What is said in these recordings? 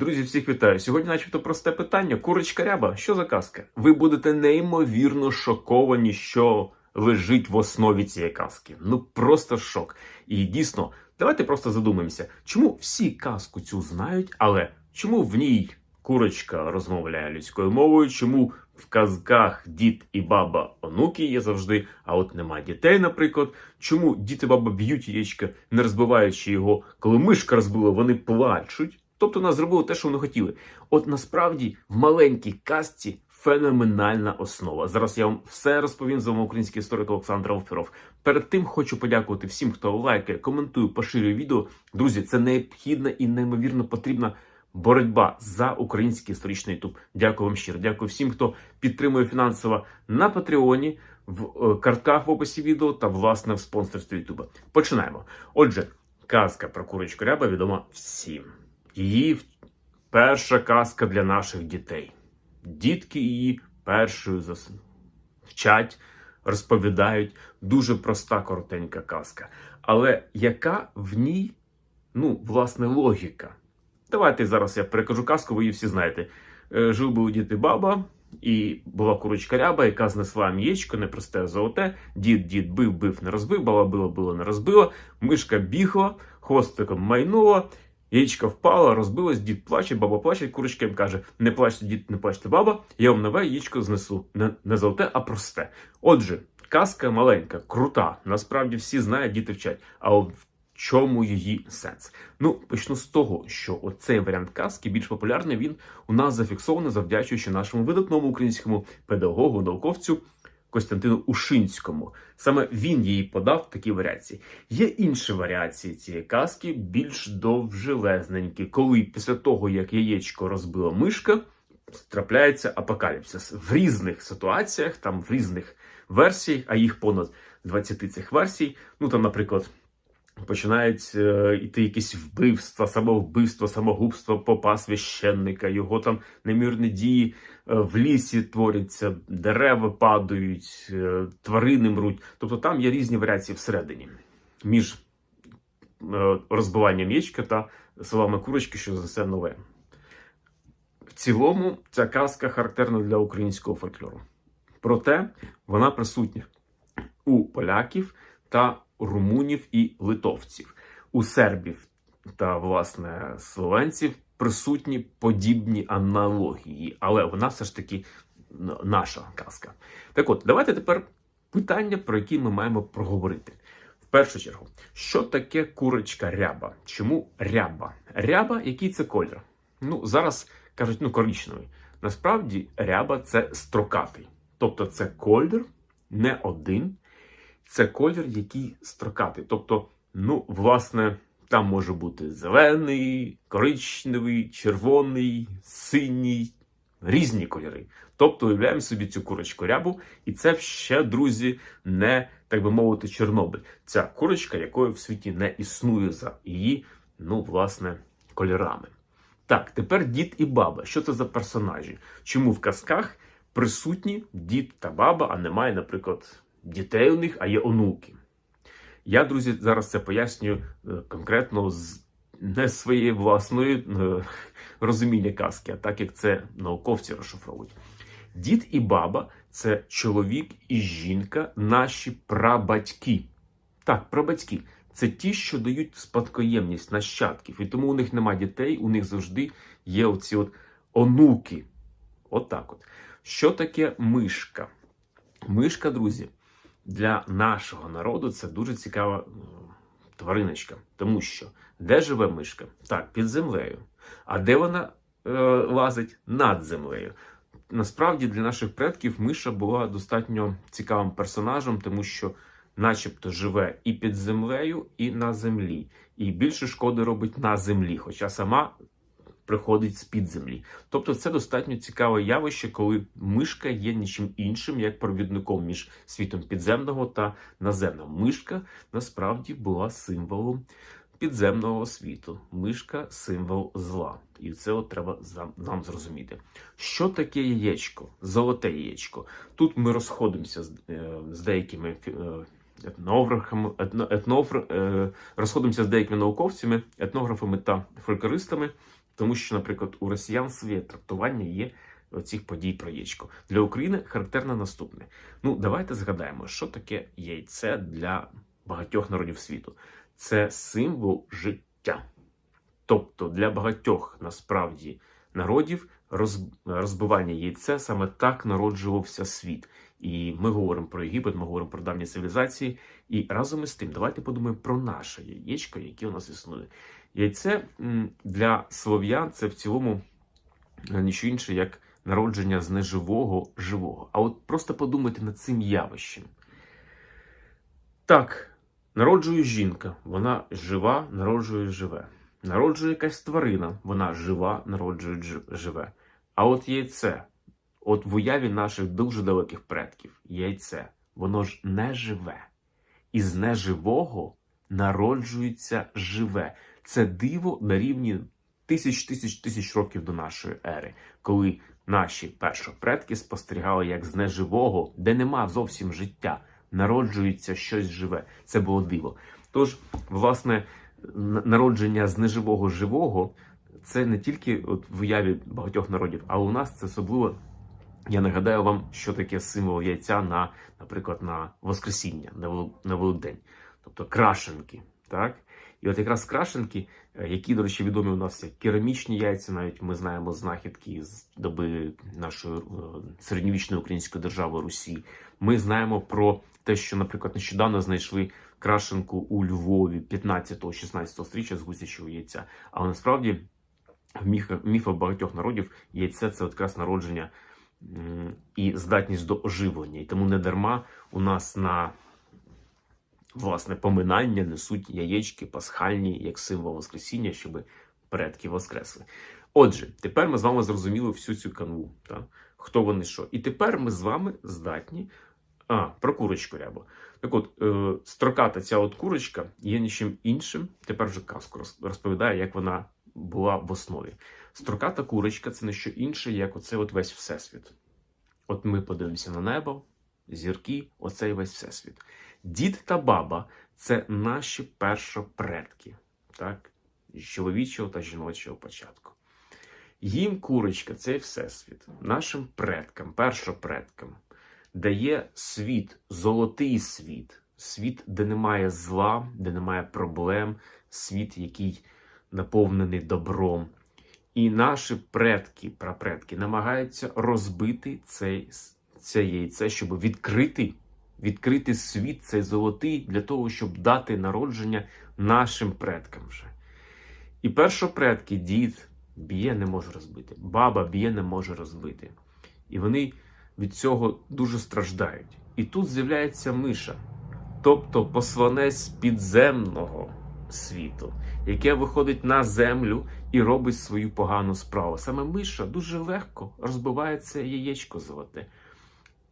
Друзі, всіх вітаю. Сьогодні, начебто, просте питання. Курочка ряба, що за казка? Ви будете неймовірно шоковані, що лежить в основі цієї казки. Ну просто шок. І дійсно, давайте просто задумаємося, чому всі казку цю знають, але чому в ній курочка розмовляє людською мовою, чому в казках дід і баба онуки є завжди, а от нема дітей, наприклад. Чому дід і баба б'ють яєчка, не розбиваючи його, коли мишка розбила, вони плачуть. Тобто нас зробили те, що вони хотіли. От насправді в маленькій казці феноменальна основа. Зараз я вам все розповім з вами український історик Олександр Алферов. Перед тим хочу подякувати всім, хто лайкає, коментує, поширює відео. Друзі, це необхідна і неймовірно потрібна боротьба за український історичний ютуб. Дякую вам щиро. Дякую всім, хто підтримує фінансово на Патреоні, в е, картках в описі відео та власне в спонсорстві Ютуба. Починаємо. Отже, казка про курочку ряба відома всім. Її перша казка для наших дітей. Дітки її першою зас... вчать, розповідають. Дуже проста, коротенька казка. Але яка в ній, ну, власне, логіка? Давайте зараз я перекажу казку, ви її всі знаєте. Е, Жив був дід і баба, і була курочка ряба, яка знесла м'єчко, непросте золоте. Дід дід бив, бив, не розбив, баба била, била, не розбила. Мишка бігла, хвостиком майнула. Яєчко впало, розбилось, дід плаче, баба плаче, курочка їм каже: не плачте, дід, не плачте, баба, я вам нове яєчко знесу. Не, не золоте, а просте. Отже, казка маленька, крута. Насправді всі знають, діти вчать. А в чому її сенс? Ну, почну з того, що оцей варіант казки більш популярний. Він у нас зафіксований, завдячуючи нашому видатному українському педагогу, науковцю Костянтину Ушинському. Саме він її подав такі варіації. Є інші варіації цієї казки, більш довжелезненькі, коли після того, як яєчко розбила мишка, трапляється апокаліпсис в різних ситуаціях, там в різних версіях, а їх понад 20 цих версій. Ну там, наприклад. Починають е, йти якісь вбивства, самовбивство, самогубство попа священника, його там немірні дії е, в лісі творяться, дерева падають, е, тварини мруть. Тобто там є різні варіації всередині між е, розбиванням яєчка та словами курочки, що за це нове. В цілому ця казка характерна для українського фольклору. Проте вона присутня у поляків та румунів і литовців, у сербів та власне словенців присутні подібні аналогії, але вона все ж таки наша казка. Так от, давайте тепер питання, про які ми маємо проговорити. В першу чергу, що таке курочка ряба? Чому ряба? Ряба, який це колір? Ну, зараз кажуть, ну, коричневий. Насправді ряба це строкатий. Тобто це колір не один, це колір, який строкатий. Тобто, ну, власне, там може бути зелений, коричневий, червоний, синій, різні кольори. Тобто, уявляємо собі цю курочку рябу, і це ще, друзі, не, так би мовити, Чорнобиль. Ця курочка, якої в світі не існує за її, ну, власне, кольорами. Так, тепер дід і баба. Що це за персонажі? Чому в казках присутні дід та баба, а немає, наприклад, дітей у них, а є онуки? Я, друзі, зараз це пояснюю е, конкретно з не своєї власної е, розуміння казки, а так як це науковці розшифровують. Дід і баба це чоловік і жінка, наші прабатьки. Так, прабатьки. Це ті, що дають спадкоємність нащадків. І тому у них нема дітей, у них завжди є оці от онуки. От от. Що таке мишка? Мишка, друзі, для нашого народу це дуже цікава твариночка. Тому що де живе мишка? Так, під землею. А де вона е, лазить? Над землею. Насправді для наших предків миша була достатньо цікавим персонажем, тому що, начебто, живе і під землею, і на землі. І більше шкоди робить на землі, хоча сама приходить з-під землі. Тобто це достатньо цікаве явище, коли мишка є нічим іншим, як провідником між світом підземного та наземного. Мишка насправді була символом підземного світу. Мишка символ зла. І це от треба нам зрозуміти. Що таке яєчко? Золоте яєчко. Тут ми розходимося з, е, з деякими е, етнографами, етно, етнофр, е, розходимося з деякими науковцями, етнографами та фольклористами. Тому що, наприклад, у росіян своє трактування є оцих подій про яєчко. Для України характерно наступне. Ну, давайте згадаємо, що таке яйце для багатьох народів світу. Це символ життя. Тобто для багатьох насправді народів розбивання яйця саме так народжувався світ. І ми говоримо про Єгипет, ми говоримо про давні цивілізації. І разом із тим, давайте подумаємо про наше яєчко, яке у нас існує. Яйце для слов'ян це в цілому е, нічого інше, як народження з неживого живого. А от просто подумайте над цим явищем. Так, народжує жінка, вона жива, народжує живе. Народжує якась тварина, вона жива, народжує живе. А от яйце, от в уяві наших дуже далеких предків, яйце, воно ж не живе. Із неживого народжується живе. Це диво на рівні тисяч тисяч тисяч років до нашої ери, коли наші першопредки спостерігали, як з неживого, де нема зовсім життя, народжується щось живе. Це було диво. Тож, власне, народження з неживого живого це не тільки от в уяві багатьох народів, а у нас це особливо. Я нагадаю вам, що таке символ яйця на, наприклад, на Воскресіння, на, Вел- Великдень, тобто крашенки. Так? І от якраз крашенки, е, які, до речі, відомі у нас як керамічні яйця, навіть ми знаємо знахідки з доби нашої е, середньовічної української держави Русі. Ми знаємо про те, що, наприклад, нещодавно знайшли крашенку у Львові 15-16 стріччя з гусячого яйця. Але насправді в міфах, багатьох народів яйце це якраз народження і здатність до оживлення. І тому не дарма у нас на власне поминання несуть яєчки пасхальні як символ Воскресіння, щоб предки воскресли. Отже, тепер ми з вами зрозуміли всю цю канву, та? хто вони що. І тепер ми з вами здатні. А, про курочку рябу. Так от, е, строката ця от курочка є нічим іншим. Тепер вже казку розповідає, як вона була в основі. Строката курочка це не що інше, як оце от весь всесвіт. От ми подивимося на небо, зірки, оцей весь всесвіт. Дід та баба це наші першопредки, так? Чоловічого та жіночого початку. Їм курочка, цей всесвіт, нашим предкам, першопредкам, дає світ, золотий світ, світ, де немає зла, де немає проблем, світ, який наповнений добром. І наші предки, прапредки, намагаються розбити цей, це яйце, щоб відкрити, відкрити світ, цей золотий, для того, щоб дати народження нашим предкам вже. І першопредки, дід б'є не може розбити, баба б'є не може розбити. І вони від цього дуже страждають. І тут з'являється миша, тобто посланець підземного світу, яке виходить на землю і робить свою погану справу. Саме миша дуже легко розбиває це яєчко золоте.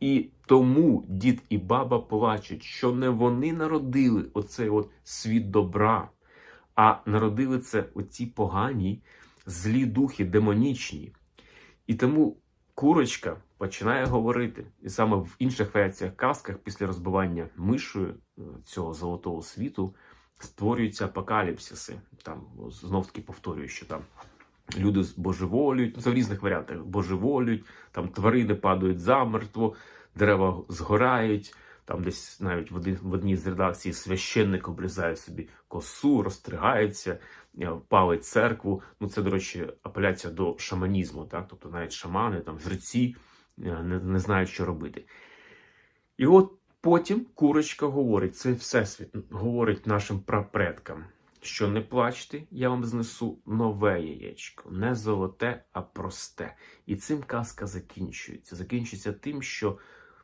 І тому дід і баба плачуть, що не вони народили оцей от світ добра, а народили це оці погані злі духи, демонічні. І тому курочка починає говорити. І саме в інших версіях казках, після розбивання мишою е, цього золотого світу, створюються апокаліпсиси. Там знов таки повторюю, що там люди божеволюють, це в різних варіантах божеволюють, там тварини падають замертво, дерева згорають. Там десь навіть в, один, в одній з редакцій священник обрізає собі косу, розстригається, е, палить церкву. Ну це, до речі, апеляція до шаманізму, так? Тобто навіть шамани, там жреці е, не, не знають, що робити. І от потім курочка говорить, це всесвіт говорить нашим прапредкам, що не плачте, я вам знесу нове яєчко, не золоте, а просте. І цим казка закінчується. Закінчується тим, що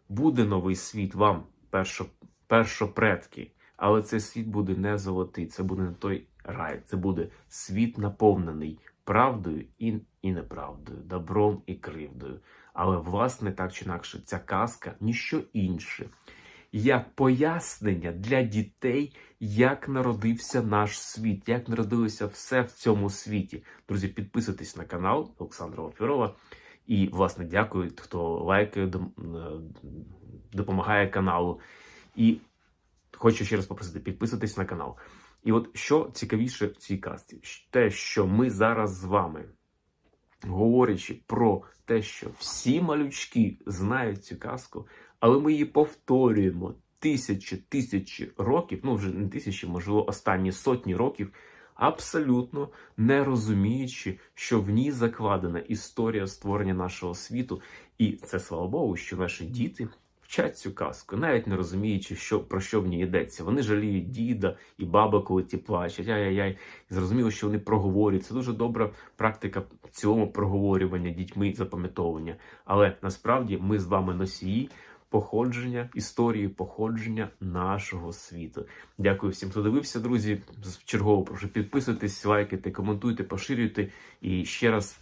буде новий світ вам, першо, першопредки, але цей світ буде не золотий, це буде не той рай, це буде світ наповнений правдою і, і неправдою, добром і кривдою. Але, власне, так чи інакше, ця казка ніщо інше, як пояснення для дітей, як народився наш світ, як народилося все в цьому світі. Друзі, підписуйтесь на канал Олександра Офірова. І, власне, дякую, хто лайкає, е, допомагає каналу. І хочу ще раз попросити підписуйтесь на канал. І от що цікавіше в цій казці, те, що ми зараз з вами говорячи про те, що всі малючки знають цю казку, але ми її повторюємо тисячі тисячі років, ну вже не тисячі, можливо, останні сотні років, абсолютно не розуміючи, що в ній закладена історія створення нашого світу, і це слава Богу, що наші діти. Вчать цю казку, навіть не розуміючи, що про що в ній йдеться. Вони жаліють діда і баба, коли ті плачуть. Ай-яй-яй. Зрозуміло, що вони проговорюють. Це дуже добра практика в цілому проговорювання дітьми запам'ятовування. Але насправді ми з вами носії походження, історії походження нашого світу. Дякую всім, хто дивився, друзі. Чергово прошу підписуйтесь, лайкайте, коментуйте, поширюйте. І ще раз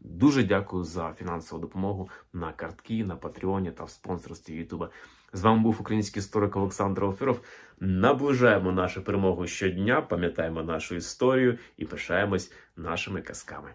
дуже дякую за фінансову допомогу на картки, на Патреоні та в спонсорстві Ютуба. З вами був український історик Олександр Офіров. Наближаємо нашу перемогу щодня, пам'ятаємо нашу історію і пишаємось нашими казками.